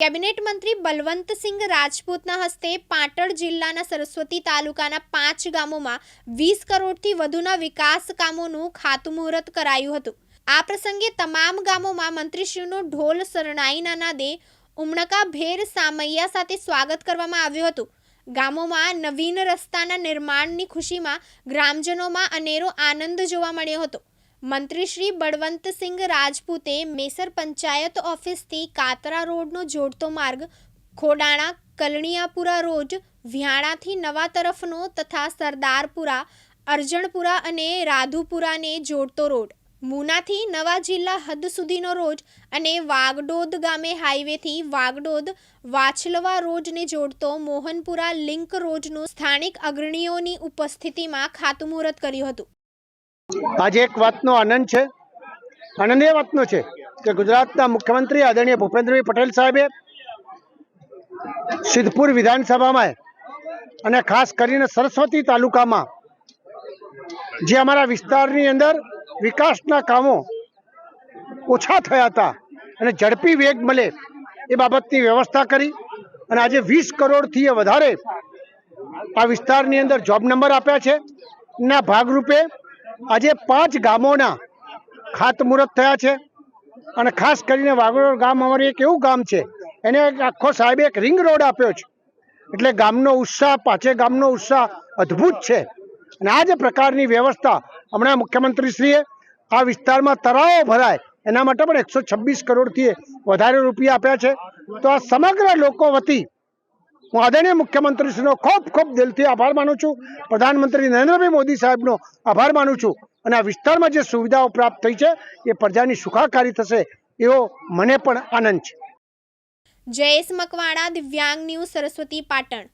Cabinet મંત્રી બલવંતસિંહ રાજપૂતના હસ્તે પાટણ જિલ્લાના સરસ્વતી તાલુકાના પાંચ ગામોમાં વીસ કરોડથી વધુના વિકાસ કામોનું ખાતમુહૂર્ત કરાયું હતું. આ પ્રસંગે તમામ ગામોમાં મંત્રીશ્રીનું ઢોલ શરણાઈના નાદે ઉમણકા ભેર સામૈયા સાથે સ્વાગત કરવામાં આવ્યું હતું. ગામોમાં નવીન રસ્તાના નિર્માણની ખુશીમાં ગ્રામજનોમાં અનેરો આનંદ જોવા મળ્યો હતો. મંત્રી શ્રી બળવંતસિંહ રાજપૂતે મેસર પંચાયત ઓફિસથી કાતરા રોડનો જોડતો માર્ગ, ખોડાણા, કલણિયાપુરા રોડ, વ્યાણાથી નવા તરફનો તથા સરદારપુરા, અરજણપુરા અને રાધુપુરાને જોડતો રોડ. મુનાથી નવા જિલ્લા હદ સુધીનો રોડ અને વાગડોદ ગામે હાઈવેથી વાગડોદ, વાછલવા રોડને જોડતો મોહનપુરા લિંક રોડનું સ્થાનિક અગ્રણીઓની ઉપસ્થિતિમાં ખાતમુહૂર્ત કર્યું હતું. આજે એક વાતનો આનંદ છે. આનંદ એ વાતનો છે કે ગુજરાતના મુખ્યમંત્રી આદરણીય ભૂપેન્દ્રભાઈ પટેલ સાહેબે સિદ્ધપુર વિધાનસભામાં અને ખાસ કરીને સરસ્વતી તાલુકામાં જે અમારા વિસ્તારની અંદર વિકાસના કામો ઓછા થયા હતા અને ઝડપી વેગ મળે એ બાબતની વ્યવસ્થા કરી અને આજે વીસ કરોડથી વધારે આ વિસ્તારની અંદર જોબ નંબર આપ્યા છે. ના ભાગરૂપે આજે પાંચ ગામોના ખાતમુહૂર્ત થયા છે અને ખાસ કરીને વાગડોળ ગામ અમારું એક એવું ગામ છે, એને આખો સાહેબે એક રિંગ રોડ આપ્યો છે. એટલે ગામનો ઉત્સાહ, પાંચે ગામનો ઉત્સાહ અદ્ભુત છે. અને આ જે પ્રકારની વ્યવસ્થા હમણાં મુખ્યમંત્રીશ્રીએ આ વિસ્તારમાં તળાવો ભરાય, એના માટે પણ એકસો છવ્વીસ કરોડથી વધારે રૂપિયા આપ્યા છે. તો આ સમગ્ર લોકો વતી હું આદરણીય મુખ્યમંત્રીશ્રીનો ખૂબ ખૂબ દિલથી આભાર માનું છું. પ્રધાનમંત્રી નરેન્દ્રભાઈ મોદી સાહેબનો આભાર માનું છું. અને આ વિસ્તારમાં જે સુવિધાઓ પ્રાપ્ત થઈ છે, એ પ્રજાની સુખાકારી થશે એવો મને પણ આનંદ છે. જયેશ મકવાણા, દિવ્યાંગ ન્યૂઝ, સરસ્વતી પાટણ.